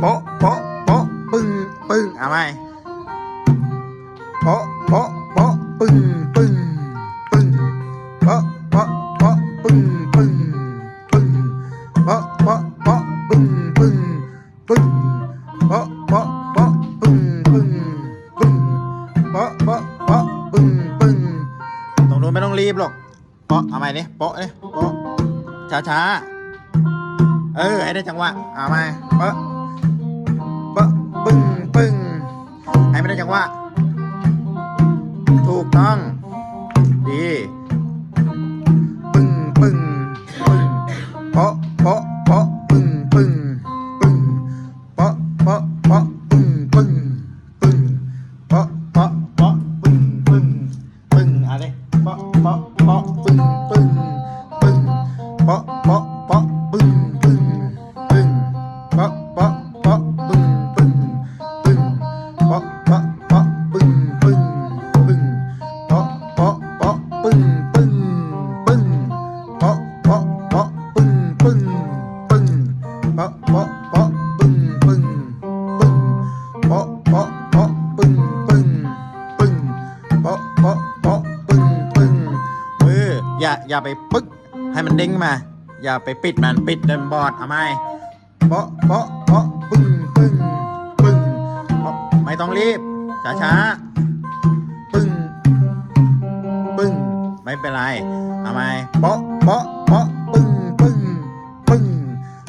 โป๊ะโป๊ะโป๊ะปึ้งปึ้งเอาไหมโป๊ะโป๊ะโป๊ะปึ้งปึ้งปึ้งโป๊ะโป๊ะโป๊ะปึ้งปึ้งปึ้งโป๊ะโป๊ะโป๊ะปึ้งปึ้งปึ้งโป๊ะโป๊ะโป๊ะปึ้งปึ้งปึ้งโป๊ะโป๊ะโป๊ะปึ้งปึ้งตรงนู้นไม่ต้องรีบหรอกโป๊ะเอาไหมดิโป๊ะดิโป๊ะช้าช้าเออให้ได้จังหวะเอาไหมโป๊ะ ปะปึ้งปึ้งให้ไม่ได้จังหวะถูกต้อง ดีปึ้งปึ้งปึ้งเปาะเปาะเปาะปึ้งปึ้งปึ้งเปาะเปาะเปาะปึ้งปึ้งปึ้งเปาะเปาะเปาะปึ้งปึ้งปึ้งอะไรเปาะเปาะเปาะปึ้งปึ้งปึ้งเปาะเปาะเปาะปึ้ง ปาะเปาะเปาะปึ้งปึ้งมืออย่าอย่าไปปึ๊ก ให้มันเด้งมา อย่าไปปิดมันปิดเดินบอร์ดเอาไหมเปาะเปาะเปาะปึ้งปึ้งปึ้งไม่ต้องรีบช้าช้าปึ้งปึ้งไม่เป็นไรเอาไหมเปาะเปาะเปาะปึ้งปึ้งปึ้ง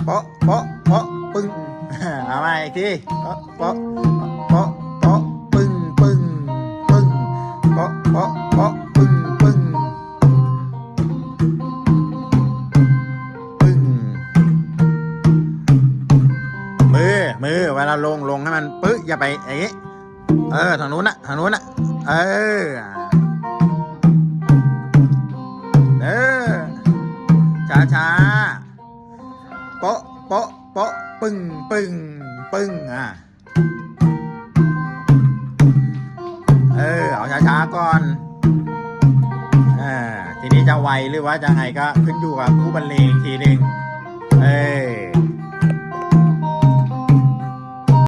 เปาะเปาะเปาะปึ้งเอาไหมอีกทีเปาะเปาะเปาะ เวลาลงลงให้มันปึ๊อย่าไปอย่างงี้เออทางนู้นนะทางนู้นนะเออเออช้าช้าโปะโปะโปะปึ้งปึ้งปึ้งอะเออเอาช้าช้าก่อนอ่าทีนี้จะไวหรือว่าจะไงก็ขึ้นอยู่กับผู้บรรเลงทีหนึ่ง